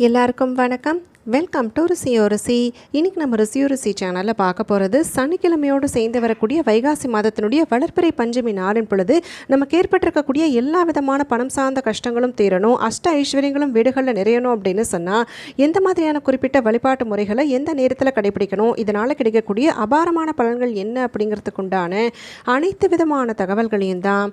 எல்லாருக்கும் வணக்கம். Welcome to ருசி ருசி. இன்றைக்கி நம்ம ருசி ருசி சேனலில் பார்க்க போகிறது சனிக்கிழமையோடு சேர்ந்து வரக்கூடிய வைகாசி மாதத்தினுடைய வளர்ப்பிறை பஞ்சமி நாளின் பொழுது நமக்கு ஏற்பட்டிருக்கக்கூடிய எல்லா விதமான பணம் சார்ந்த கஷ்டங்களும் தீரணும் அஷ்ட ஐஸ்வர்யங்களும் வீடுகளில் நிறையணும் அப்படின்னு சொன்னால் எந்த மாதிரியான குறிப்பிட்ட வழிபாட்டு முறைகளை எந்த நேரத்தில் கடைபிடிக்கணும் இதனால் கிடைக்கக்கூடிய அபாரமான பலன்கள் என்ன அப்படிங்கிறதுக்கு உண்டான அனைத்து விதமான தகவல்களையும் தான்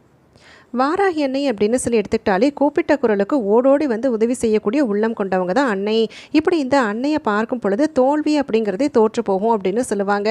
வாராகி அன்னை அப்படின்னு சொல்லி எடுத்துக்கிட்டாலே கூப்பிட்ட குரலுக்கு ஓடோடி வந்து உதவி செய்யக்கூடிய உள்ளம் கொண்டவங்க தான் அன்னை. இப்படி இந்த அன்னையை பார்க்கும் பொழுது தோல்வி அப்படிங்கிறதே தோற்று போகும் அப்படின்னு சொல்லுவாங்க.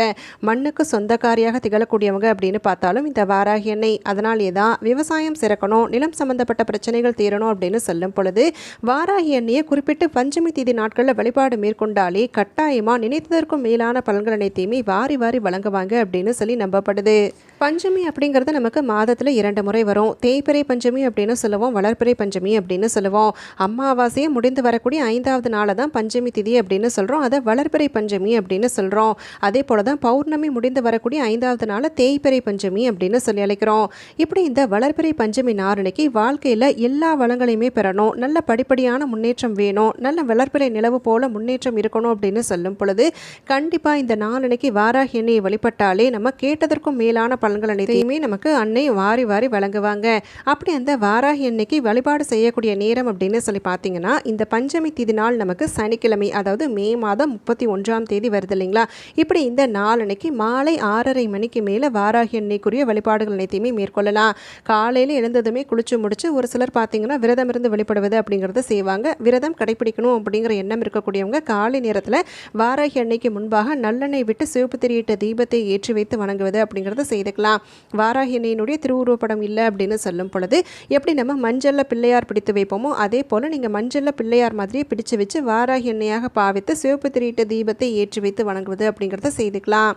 மண்ணுக்கு சொந்தக்காரியாக திகழக்கூடியவங்க அப்படின்னு பார்த்தாலும் இந்த வாராகி அன்னை. அதனாலே தான் விவசாயம் சிறக்கணும் நிலம் சம்பந்தப்பட்ட பிரச்சனைகள் தீரணும் அப்படின்னு சொல்லும் பொழுது வாராகி அன்னையை குறிப்பிட்டு பஞ்சமி தீதி நாட்களில் வழிபாடு மேற்கொண்டாலே கட்டாயமாக நினைத்ததற்கும் மேலான பலன்கள் அனைத்தையுமே வாரி வாரி வழங்குவாங்க அப்படின்னு சொல்லி நம்பப்படுது. பஞ்சமி அப்படிங்கிறது நமக்கு மாதத்தில் இரண்டு முறை வரும். தேய்பிறை பஞ்சமி அப்படின்னு சொல்லுவோம் வளர்ப்பிறை பஞ்சமி அப்படின்னு சொல்லுவோம். அமாவாசையை முடிந்து வரக்கூடிய ஐந்தாவது நாளை தான் பஞ்சமி திதி அப்படின்னு சொல்கிறோம் அதை வளர்ப்பிறை பஞ்சமி அப்படின்னு சொல்கிறோம் அதே போல் தான் பௌர்ணமி முடிந்து வரக்கூடிய ஐந்தாவது நாளை தேய்பிறை பஞ்சமி அப்படின்னு சொல்லி அழைக்கிறோம். இப்படி இந்த வளர்ப்பிறை பஞ்சமி நாரணிக்கு வாழ்க்கையில் எல்லா வளங்களையுமே பெறணும். நல்ல படிப்படியான முன்னேற்றம் வேணும். நல்ல வளர்ப்பிறை நிலவு போல முன்னேற்றம் இருக்கணும் அப்படின்னு சொல்லும் பொழுது கண்டிப்பாக இந்த நாளனைக்கு வாராகி எண்ணெயை வழிபட்டாலே நம்ம கேட்டதற்கும் மேலான பலன்கள் அனைத்தையுமே நமக்கு அன்னை வாரி வாரி வழங்குவாங்க. அப்படி அந்த வாராகி அன்னைக்கு வழிபாடு செய்யக்கூடிய நேரம் அப்படின்னு சொல்லி பார்த்தீங்கன்னா இந்த பஞ்சமி தீதி நாள் நமக்கு சனிக்கிழமை அதாவது மே மாதம் முப்பத்தி ஒன்றாம் தேதி வருது இல்லைங்களா? இப்படி இந்த நாளன்னைக்கு மாலை ஆறரை மணிக்கு மேலே வாராகி அன்னைக்குரிய வழிபாடுகள் அனைத்தையுமே மேற்கொள்ளலாம். காலையில் எழுந்ததுமே குளிச்சு முடிச்சு ஒரு சிலர் பார்த்தீங்கன்னா விரதம் இருந்து வெளிப்படுவது அப்படிங்கிறத செய்வாங்க. விரதம் கடைபிடிக்கணும் அப்படிங்கிற எண்ணம் இருக்கக்கூடியவங்க காலை நேரத்தில் வாராகி அன்னைக்கு முன்பாக நல்லெண்ணெய் விட்டு சிவப்பு திரியிட்ட தீபத்தை ஏற்றி வைத்து வணங்குவது அப்படிங்கிறத செய்துக்கலாம். வாராகி அன்னையினுடைய திருவுருவப்படம் இல்லை அப்படின்னு சொல்லும் பொழுது எப்படி நம்ம மஞ்சளில் பிள்ளையார் பிடித்து வைப்போமோ அதே போல் நீங்கள் மஞ்சளில் பிள்ளையார் மாதிரியே பிடிச்சு வச்சு வாராகி எண்ணெயாக பாவித்து சிவப்பு திரியிட்ட தீபத்தை ஏற்றி வைத்து வணங்குவது அப்படிங்கிறத செய்துக்கலாம்.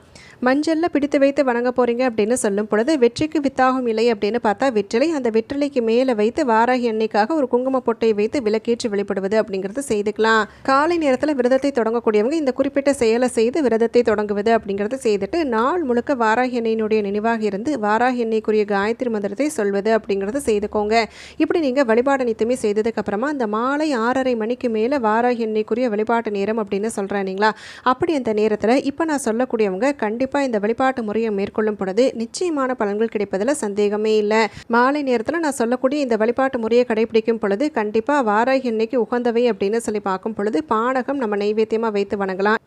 மஞ்சளில் பிடித்து வைத்து வணங்க போகிறீங்க அப்படின்னு சொல்லும் பொழுது வெற்றிக்கு வித்தாகும் இலை அப்படின்னு பார்த்தா வெற்றிலை அந்த வெற்றிலைக்கு மேலே வைத்து வாராகி எண்ணெய்க்காக ஒரு குங்கும பொட்டை வைத்து விளக்கேற்றி வெளிப்படுவது அப்படிங்கிறத செய்துக்கலாம். காலை நேரத்தில் விரதத்தை தொடங்கக்கூடியவங்க இந்த குறிப்பிட்ட செயலை செய்து விரதத்தை தொடங்குவது அப்படிங்கிறத செய்துட்டு நாள் முழுக்க வாராகி எண்ணெயினுடைய நினைவாக இருந்து வாராகி எண்ணெய்க்குரிய காயத்ரி மந்திரத்தை சொல்வது அப்படிங்கிறத செய்துக்கோங்க. இப்படி நீங்கள் வழிபாடு நித்தமே செய்ததுக்கப்புறமா அந்த மாலை ஆறரை மணிக்கு மேலே வாராகி எண்ணிக்குரிய வழிபாட்டு நேரம் அப்படின்னு சொல்கிறேன் இல்லைங்களா? அப்படி அந்த நேரத்தில் இப்போ நான் சொல்லக்கூடியவங்க கண்டிப்பாக இந்த வழிபாட்டு முறையை மேற்கொள்ளும் பொழுது நிச்சயமான பலன்கள் கிடைப்பதில் சந்தேகமே இல்லை. மாலை நேரத்தில் நான் சொல்லக்கூடிய இந்த வழிபாட்டு முறையை கடைபிடிக்கும் பொழுது கண்டிப்பாக வாராகி எண்ணெய்க்கு உகந்தவை அப்படின்னு சொல்லி பார்க்கும் பொழுது பானகம் நம்ம நைவேத்தியமாக வைத்து வணங்கலாம்.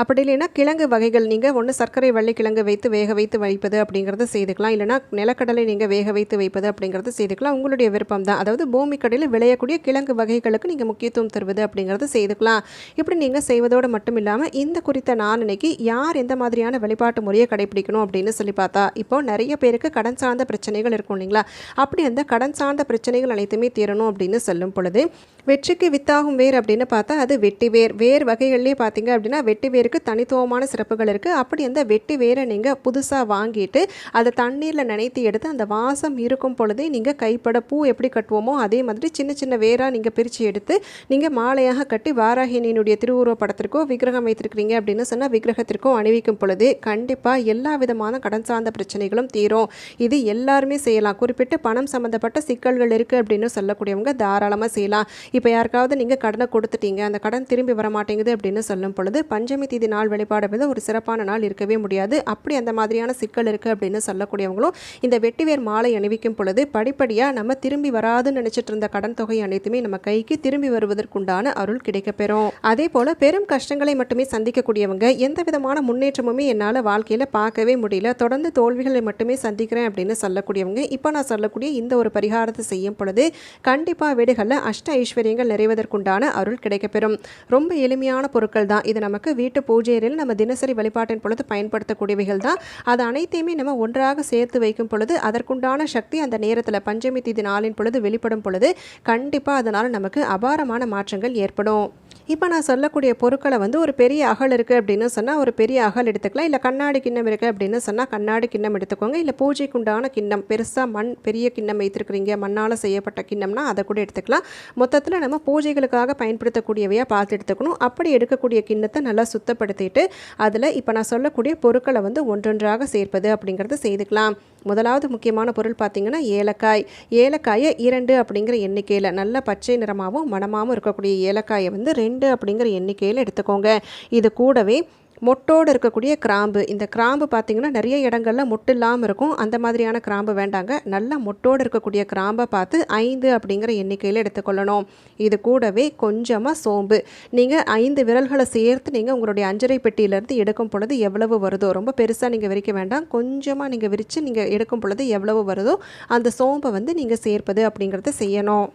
அப்படி இல்லைன்னா கிழங்கு வகைகள் நீங்கள் ஒன்று சர்க்கரை வள்ளி கிழங்கு வைத்து வேக வைத்து வைப்பது அப்படிங்கிறத செய்துக்கலாம். இல்லைனா நிலக்கடலை நீங்கள் வேக வைத்து வைப்பது அப்படிங்கிறத செய்துக்கலாம். உங்களுடைய விருப்பம் தான். அதாவது பூமி கடையில் விளையக்கூடிய கிழங்கு வகைகளுக்கு நீங்கள் முக்கியத்துவம் தருவது அப்படிங்கிறத செய்துக்கலாம். இப்படி நீங்கள் செய்வதோடு மட்டும் இல்லாமல் இந்த குறித்த நாளனைக்கு யார் எந்த மாதிரியான வழிபாட்டு முறையை கடைபிடிக்கணும் அப்படின்னு சொல்லி பார்த்தா இப்போ நிறைய பேருக்கு கடன் சார்ந்த பிரச்சனைகள் இருக்கும் இல்லைங்களா? அப்படி அந்த கடன் சார்ந்த பிரச்சனைகள் அனைத்துமே தீரணும் அப்படின்னு சொல்லும் பொழுது வெற்றிக்கு வித்தாகும் வேர் அப்படின்னு பார்த்தா அது வெட்டி வேர். வேர் வகைகள்லேயே பார்த்தீங்க அப்படின்னா வெட்டி வேருக்கு தனித்துவமான சிறப்புகள் இருக்குது அப்படி அந்த வெட்டி வேரை நீங்கள் புதுசாக வாங்கிட்டு அதை தண்ணீரில் நினைத்து எடுத்து அந்த வாசம் இருக்கும் பொழுதே நீங்கள் கைப்பட பூ எப்படி கட்டுவோமோ அதே மாதிரி சின்ன சின்ன வேராக நீங்கள் பிரித்து எடுத்து நீங்கள் மாலையாக கட்டி வாராகினியினுடைய திருவுருவ படத்திற்கோ விக்கிரகம் வைத்திருக்கிறீங்க அப்படின்னு சொன்னால் விக்கிரகத்திற்கோ அணிவிக்கும் பொழுது கண்டிப்பாக எல்லா விதமான கடன் சார்ந்த பிரச்சனைகளும் தீரும். இது எல்லாருமே செய்யலாம். குறிப்பிட்டு பணம் சம்மந்தப்பட்ட சிக்கல்கள் இருக்குது அப்படின்னு சொல்லக்கூடியவங்க தாராளமாக செய்யலாம். இப்போ யாருக்காவது நீங்கள் கடனை கொடுத்துட்டீங்க அந்த கடன் திரும்பி வர மாட்டேங்குது அப்படின்னு சொல்லும் பொழுது பஞ்சமி தீதி நாள் வழிபாடு வந்து ஒரு சிறப்பான நாள் இருக்கவே முடியாது. அப்படி அந்த மாதிரியான சிக்கல் இருக்குது அப்படின்னு சொல்லக்கூடியவங்களும் இந்த வெட்டிவேர் மாலை அணிவிக்கும் பொழுது படிப்படியாக நம்ம திரும்பி வராதுன்னு நினச்சிட்டு இருந்த கடன் தொகை அனைத்துமே நம்ம கைக்கு திரும்பி வருவதற்குண்டான அருள் கிடைக்கப்பெறும். அதே போல் பெரும் கஷ்டங்களை மட்டுமே சந்திக்கக்கூடியவங்க எந்த விதமான முன்னேற்றமுமே என்னால் வாழ்க்கையில் பார்க்கவே முடியல. தொடர்ந்து தோல்விகளை மட்டுமே சந்திக்கிறேன் அப்படின்னு சொல்லக்கூடியவங்க இப்போ நான் சொல்லக்கூடிய இந்த ஒரு பரிகாரத்தை செய்யும் பொழுது கண்டிப்பாக வீடுகளில் அஷ்ட ஐஸ்வர்யங்கள் நிறைவதற்குண்டான அருள் கிடைக்கப்பெறும். ரொம்ப எளிமையான பொருட்கள் தான். இது நமக்கு வீட்டு பூஜை நம்ம தினசரி வழிபாட்டின் பொழுது பயன்படுத்தக்கூடியவைகள் தான். அது அனைத்தையுமே நம்ம ஒன்றாக சேர்த்து வைக்கும் பொழுது அதற்குண்டான சக்தி அந்த நேரத்தில் பஞ்சமி தீதி நாளின் பொழுது வெளிப்படும் பொழுது கண்டிப்பாக அதனால் நமக்கு அபாரமான மாற்றங்கள் ஏற்படும். இப்போ நான் சொல்லக்கூடிய பொருட்களை வந்து ஒரு பெரிய அகல் இருக்குது அப்படின்னு சொன்னால் ஒரு பெரிய அகல் எடுத்துக்கலாம். இல்லை கண்ணாடி கிண்ணம் இருக்குது அப்படின்னு சொன்னால் கண்ணாடி கிண்ணம் எடுத்துக்கோங்க. இல்லை பூஜைக்கு உண்டான கிண்ணம் பெருசாக மண் பெரிய கிண்ணம் வைத்திருக்கிறீங்க மண்ணால் செய்யப்பட்ட கிண்ணம்னா அதை கூட எடுத்துக்கலாம். மொத்தத்தில் நம்ம பூஜைகளுக்காக பயன்படுத்தக்கூடியவையாக பார்த்து எடுத்துக்கணும். அப்படி எடுக்கக்கூடிய கிண்ணத்தை நல்லா சுத்தப்படுத்திட்டு அதில் இப்போ நான் சொல்லக்கூடிய பொருட்களை வந்து ஒன்றொன்றாக சேர்ப்பது அப்படிங்கிறத செய்துக்கலாம். முதலாவது முக்கியமான பொருள் பார்த்திங்கன்னா ஏலக்காய். ஏலக்காயை இரண்டு அப்படிங்கிற எண்ணிக்கையில் நல்ல பச்சை நிறமாகவும் மணமாகவும் இருக்கக்கூடிய ஏலக்காயை வந்து ரெண்டு அப்படிங்கிற எண்ணிக்கையில் எடுத்துக்கோங்க. இது கூடவே மொட்டோடு இருக்கக்கூடிய கிராம்பு. இந்த கிராம்பு பார்த்திங்கன்னா நிறைய இடங்கள்ல மொட்டு இல்லாமல் இருக்கும். அந்த மாதிரியான கிராம்பு வேண்டாங்க. நல்லா மொட்டோடு இருக்கக்கூடிய கிராம்பை பார்த்து ஐந்து அப்படிங்கிற எண்ணிக்கையில் எடுத்துக்கொள்ளணும். இது கூடவே கொஞ்சமாக சோம்பு. நீங்கள் ஐந்து விரல்களை சேர்த்து நீங்கள் உங்களுடைய அஞ்சரை பெட்டியிலேருந்து எடுக்கும் பொழுது எவ்வளவு வருதோ ரொம்ப பெருசாக நீங்கள் விரிக்க வேண்டாம். கொஞ்சமாக நீங்கள் விரித்து நீங்கள் எடுக்கும் பொழுது எவ்வளவு வருதோ அந்த சோம்பை வந்து நீங்கள் சேர்ப்பது அப்படிங்கிறத செய்யணும்.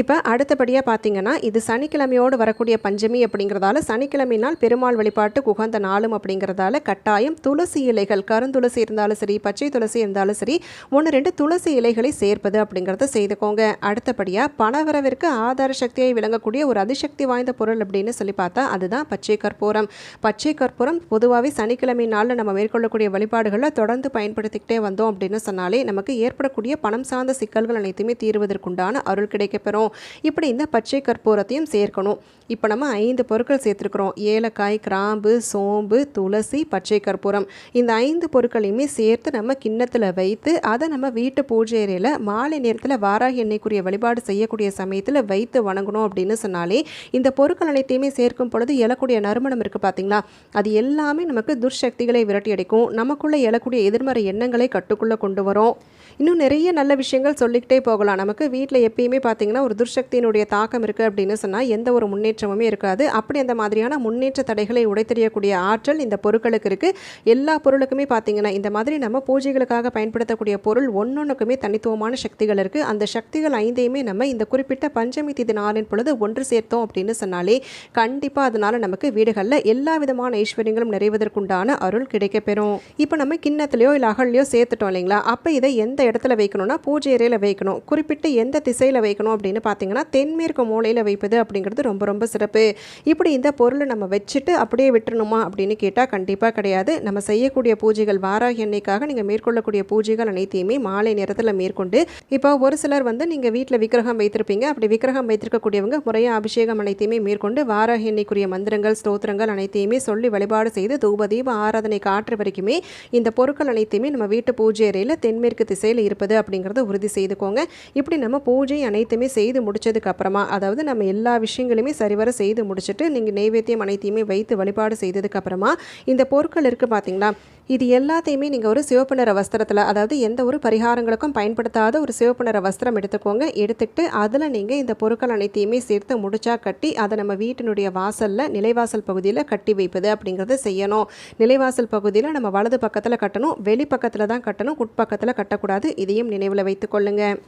இப்போ அடுத்தபடியாக பார்த்தீங்கன்னா இது சனிக்கிழமையோடு வரக்கூடிய பஞ்சமி அப்படிங்கிறதால சனிக்கிழமை நாள் பெருமாள் வழிபாட்டு குகந்த நாளும் அப்படிங்கிறதால கட்டாயம் துளசி இலைகள் கருந்துளசி இருந்தாலும் சரி பச்சை துளசி இருந்தாலும் சரி ஒன்று ரெண்டு துளசி இலைகளை சேர்ப்பது அப்படிங்கிறத செய்துக்கோங்க. அடுத்தபடியாக பணவரவிற்கு ஆதார சக்தியை விளங்கக்கூடிய ஒரு அதிசக்தி வாய்ந்த பொருள் அப்படின்னு சொல்லி பார்த்தா அதுதான் பச்சை கற்பூரம். பச்சை கற்பூரம் பொதுவாகவே சனிக்கிழமை நாளில் நம்ம மேற்கொள்ளக்கூடிய வழிபாடுகளில் தொடர்ந்து பயன்படுத்திக்கிட்டே வந்தோம் அப்படின்னு சொன்னாலே நமக்கு ஏற்படக்கூடிய பணம் சார்ந்த சிக்கல்கள் அனைத்துமே தீர்வதற்குண்டான அருள் கிடைக்கப்பெறும். இப்படி இந்த பச்சை கற்பூரத்தையும் சேர்க்கணும். இப்போ நம்ம ஐந்து பொருட்கள் சேர்த்துருக்குறோம். ஏலக்காய் கிராம்பு சோம்பு துளசி பச்சை கற்பூரம். இந்த ஐந்து பொருட்களையுமே சேர்த்து நம்ம கிண்ணத்தில் வைத்து அதை நம்ம வீட்டு பூஜை அறையில் மாலை நேரத்தில் வாராகி எண்ணெய்க்குரிய வழிபாடு செய்யக்கூடிய சமயத்தில் வைத்து வணங்கணும் அப்படின்னு சொன்னாலே இந்த பொருட்கள் அனைத்தையுமே சேர்க்கும் பொழுது எழக்கூடிய நறுமணம் இருக்குது பார்த்தீங்களா அது எல்லாமே நமக்கு துர்சக்திகளை விரட்டி அடிக்கும். நமக்குள்ளே எழக்கூடிய எதிர்மறை எண்ணங்களை கட்டுக்குள்ளே கொண்டு வரும். இன்னும் நிறைய நல்ல விஷயங்கள் சொல்லிக்கிட்டே போகலாம். நமக்கு வீட்டில் எப்பயுமே பார்த்தீங்கன்னா ஒரு துர்சக்தியினுடைய தாக்கம் இருக்குது அப்படின்னு சொன்னால் எந்த ஒரு முன்னேற்றமுமே இருக்காது. அப்படி அந்த மாதிரியான முன்னேற்ற தடைகளை உடைத்தெறியக்கூடிய ஆற்றல் இந்த பொருட்களுக்கு இருக்குது எல்லா பொருளுக்குமே பார்த்தீங்கன்னா இந்த மாதிரி நம்ம பூஜைகளுக்காக பயன்படுத்தக்கூடிய பொருள் ஒன்றொன்றுக்குமே தனித்துவமான சக்திகள் இருக்குது அந்த சக்திகள் ஐந்தையுமே நம்ம இந்த குறிப்பிட்ட பஞ்சமி திதி நாளின் பொழுது ஒன்று சேர்த்தோம் அப்படின்னு சொன்னாலே கண்டிப்பாக அதனால் நமக்கு வீடுகளில் எல்லா விதமான ஐஸ்வர்யங்களும் நிறைவதற்குண்டான அருள் கிடைக்கப்பெறும். இப்போ நம்ம கிண்ணத்துலையோ இல்லை அகல்லையோ சேர்த்துட்டோம் இல்லைங்களா? அப்போ இதை எந்த இடத்துல வைக்கணும்னா பூஜை அறையில் வைக்கணும். குறிப்பிட்டு எந்த திசையில் வைக்கணும் அப்படின்னு பார்த்தீங்கன்னா தென்மேற்கு மூலையில் வைப்பது அப்படிங்கிறது ரொம்ப ரொம்ப சிறப்பு. இப்படி இந்த பொருளை நம்ம வச்சுட்டு அப்படியே விட்டுருணுமா அப்படின்னு கேட்டால் கண்டிப்பாக கிடையாது. நம்ம செய்யக்கூடிய பூஜைகள் வாராகி அன்னைக்காக நீங்கள் மேற்கொள்ளக்கூடிய பூஜைகள் அனைத்தையுமே மாலை நேரத்தில் மேற்கொண்டு இப்போ ஒரு சிலர் வந்து நீங்கள் வீட்டில் விக்கிரகம் வைத்திருப்பீங்க. அப்படி விக்கிரகம் வைத்திருக்கக்கூடியவங்க முறையாக அபிஷேகம் அனைத்தையுமே மேற்கொண்டு வாராகி எண்ணெய்க்குரிய மந்திரங்கள் ஸ்தோத்திரங்கள் அனைத்தையுமே சொல்லி வழிபாடு செய்து தூப தீப ஆராதனை காற்று வரைக்குமே இந்த பொருட்கள் அனைத்தையுமே நம்ம வீட்டு பூஜை அறையில் தென்மேற்கு திசையில் இருப்பது அப்படிங்கிறத உறுதி செய்துக்கோங்க. இப்படி நம்ம பூஜை அனைத்துமே செய்து முடிச்சதுக்கு அப்புறமா அதாவது நம்ம எல்லா விஷயங்களையுமே சரிவர செய்து முடிச்சுட்டு நீங்கள் நெய்வேத்தியம் அனைத்தையுமே வைத்து வழிபாடு செய்ததுக்கு அப்புறமா இந்த பொருட்கள் இருக்குது பார்த்தீங்களா இது எல்லாத்தையுமே நீங்கள் ஒரு சிவப்பு நிற வஸ்திரத்தில் அதாவது எந்த ஒரு பரிகாரங்களுக்கும் பயன்படுத்தாத ஒரு சிவப்பு நிற வஸ்திரம் எடுத்துக்கோங்க. எடுத்துக்கிட்டு அதில் நீங்கள் இந்த பொருட்கள் அனைத்தையுமே சேர்த்து முடிச்சா கட்டி அதை நம்ம வீட்டினுடைய வாசலில் நிலைவாசல் பகுதியில் கட்டி வைப்பது அப்படிங்கிறத செய்யணும். நிலைவாசல் பகுதியில் நம்ம வலது பக்கத்தில் கட்டணும் வெளி பக்கத்தில் தான் கட்டணும் உட்பக்கத்தில் கட்டக்கூடாது. இதையும் நினைவில் வைத்துக்கொள்ளுங்கள்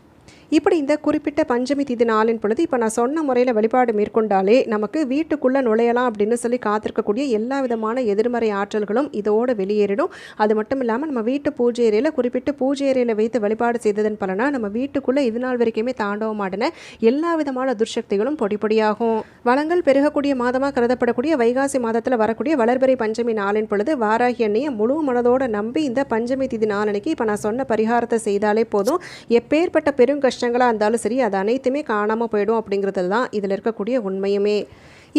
இப்படி இந்த குறிப்பிட்ட பஞ்சமி திதி நாளின் பொழுது இப்போ நான் சொன்ன முறையில் வழிபாடு மேற்கொண்டாலே நமக்கு வீட்டுக்குள்ளே நுழையலாம் அப்படின்னு சொல்லி காத்திருக்கக்கூடிய எல்லா விதமான எதிர்மறை ஆற்றல்களும் இதோடு வெளியேறிடும். அது மட்டும் இல்லாமல் நம்ம வீட்டு பூஜை அறையில் குறிப்பிட்டு பூஜை அறையில் வைத்து வழிபாடு செய்ததன் பலனா நம்ம வீட்டுக்குள்ளே இது நாள் வரைக்குமே தாண்டவமாடின எல்லா விதமான துர்சக்திகளும் பொடி பொடியாகும். வளங்கள் பெருகக்கூடிய மாதமாக கருதப்படக்கூடிய வைகாசி மாதத்தில் வரக்கூடிய வளர்பறை பஞ்சமி நாளின் பொழுது வாராகி அன்னையை முழு மனதோடு நம்பி இந்த பஞ்சமி திதி நாளனைக்கு இப்போ நான் சொன்ன பரிகாரத்தை செய்தாலே போதும். எப்பேற்பட்ட பெரும் கஷ்டங்களாக இருந்தாலும் சரி அது அனைத்துமே காணாமல் போயிடும் அப்படிங்கிறது தான் இதில் இருக்கக்கூடிய உண்மையுமே.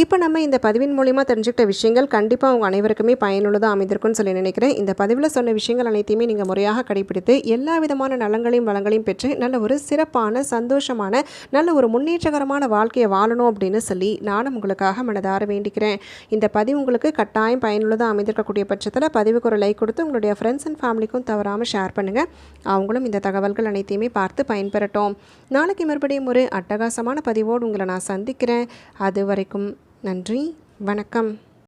இப்போ நம்ம இந்த பதிவின் மூலிமா தெரிஞ்சுக்கிட்ட விஷயங்கள் கண்டிப்பாக அவங்க அனைவருக்குமே பயனுள்ளதாக அமைந்திருக்கும்னு சொல்லி நினைக்கிறேன். இந்த பதிவில் சொன்ன விஷயங்கள் அனைத்தையுமே நீங்கள் முறையாக கடைபிடித்து எல்லா விதமான நலங்களையும் வளங்களையும் பெற்று நல்ல ஒரு சிறப்பான சந்தோஷமான நல்ல ஒரு முன்னேற்றகரமான வாழ்க்கையை வாழணும் அப்படின்னு சொல்லி நானும் உங்களுக்காக மனதார வேண்டிக்கிறேன். இந்த பதிவு உங்களுக்கு கட்டாயம் பயனுள்ளதாக அமைந்திருக்கக்கூடிய பட்சத்தில் பதிவுக்கு ஒரு லைக் கொடுத்து உங்களுடைய ஃப்ரெண்ட்ஸ் அண்ட் ஃபேமிலிக்கும் தவறாமல் ஷேர் பண்ணுங்கள் அவங்களும் இந்த தகவல்கள் அனைத்தையுமே பார்த்து பயன்பெறட்டும். நாளைக்கு மறுபடியும் ஒரு அட்டகாசமான பதிவோடு உங்களை நான் சந்திக்கிறேன். அது வரைக்கும் நன்றி. வணக்கம்.